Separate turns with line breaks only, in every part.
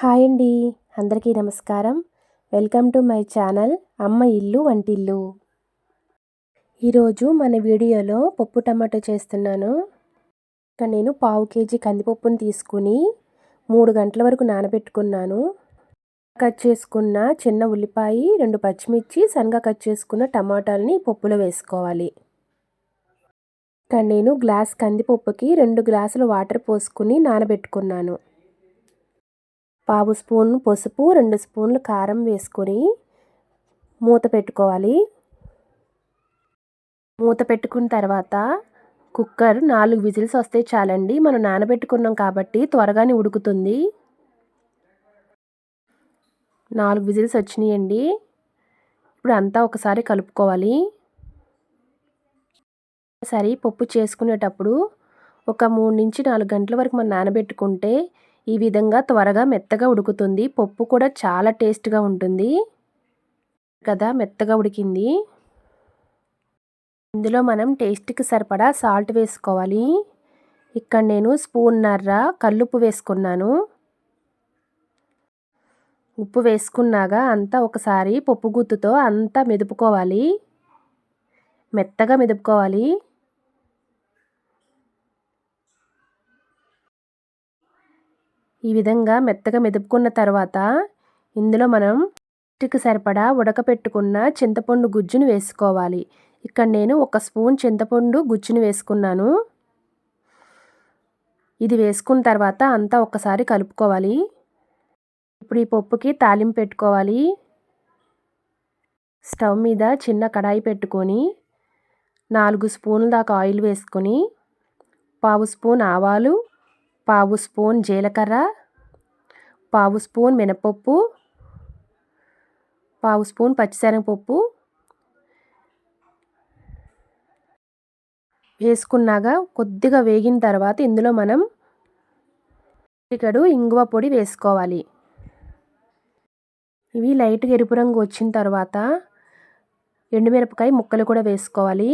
Hi అండి. అందరికీ నమస్కారం. వెల్కమ్ టు మై ఛానల్ అమ్మ ఇల్లు వంటిల్లు. ఈరోజు మన వీడియోలో పప్పు టమాటో చేస్తున్నాను. ఇక్కడ నేను పావు కేజీ కందిపప్పును తీసుకుని మూడు గంటల వరకు నానబెట్టుకున్నాను. కట్ చేసుకున్న చిన్న ఉల్లిపాయ రెండు పచ్చిమిర్చి సన్నగా కట్ చేసుకున్న టమాటాలని పప్పులో వేసుకోవాలి. ఇక్కడ నేను గ్లాస్ కందిపప్పుకి రెండు గ్లాసులు వాటర్ పోసుకుని నానబెట్టుకున్నాను. పావు స్పూన్ పసుపు రెండు స్పూన్లు కారం వేసుకొని మూత పెట్టుకోవాలి. మూత పెట్టుకున్న తర్వాత కుక్కర్ నాలుగు విజిల్స్ వస్తే చాలండి. మనం నానబెట్టుకున్నాం కాబట్టి త్వరగానే ఉడుకుతుంది. నాలుగు విజిల్స్ వచ్చినాయండి. ఇప్పుడు అంతా ఒకసారి కలుపుకోవాలి. సరే పప్పు చేసుకునేటప్పుడు ఒక మూడు నుంచి నాలుగు గంటల వరకు మనం నానబెట్టుకుంటే ఈ విధంగా త్వరగా మెత్తగా ఉడుకుతుంది. పప్పు కూడా చాలా టేస్ట్గా ఉంటుంది. కదా మెత్తగా ఉడికింది. ఇందులో మనం టేస్ట్కి సరిపడా సాల్ట్ వేసుకోవాలి. ఇక్కడ నేను స్పూన్ నర్ర కల్లుప్పు వేసుకున్నాను. ఉప్పు వేసుకున్నాక అంతా ఒకసారి పప్పు గుత్తుతో అంతా మెదుపుకోవాలి. మెత్తగా మెదుపుకోవాలి. ఈ విధంగా మెత్తగా మెదుపుకున్న తర్వాత ఇందులో మనం ఇంటికి సరిపడా ఉడకపెట్టుకున్న చింతపండు గుజ్జును వేసుకోవాలి. ఇక్కడ నేను ఒక స్పూన్ చింతపండు గుజ్జును వేసుకున్నాను. ఇది వేసుకున్న తర్వాత అంతా ఒక్కసారి కలుపుకోవాలి. ఇప్పుడు ఈ పప్పుకి తాలింపు పెట్టుకోవాలి. స్టవ్ మీద చిన్న కడాయి పెట్టుకొని నాలుగు స్పూన్ల దాకా ఆయిల్ వేసుకొని పావు స్పూన్ ఆవాలు పావు స్పూన్ జీలకర్ర పావు స్పూన్ మినపప్పు పావు స్పూన్ పచ్చిశనగపప్పు వేసుకున్నాక కొద్దిగా వేగిన తర్వాత ఇందులో మనం చిటికడు ఇంగువ పొడి వేసుకోవాలి. ఇవి లైట్గా ఎరుపు రంగు వచ్చిన తర్వాత ఎండుమిరపకాయ ముక్కలు కూడా వేసుకోవాలి.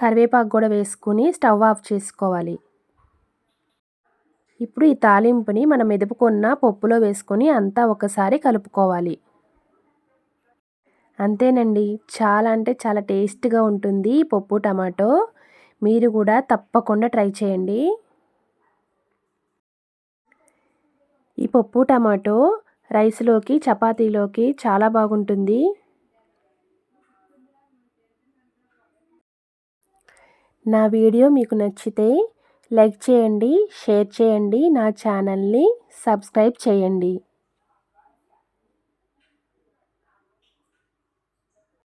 కరివేపాకు కూడా వేసుకుని స్టవ్ ఆఫ్ చేసుకోవాలి. ఇప్పుడు ఈ తాలింపుని మనం మెదుపుకున్న పప్పులో వేసుకొని అంతా ఒకసారి కలుపుకోవాలి. అంతేనండి. చాలా అంటే చాలా టేస్ట్గా ఉంటుంది పప్పు టమాటో. మీరు కూడా తప్పకుండా ట్రై చేయండి. ఈ పప్పు టమాటో రైస్లోకి చపాతీలోకి చాలా బాగుంటుంది. నా వీడియో మీకు నచ్చితే లైక్ చేయండి షేర్ చేయండి నా ఛానల్ని సబ్స్క్రైబ్ చేయండి.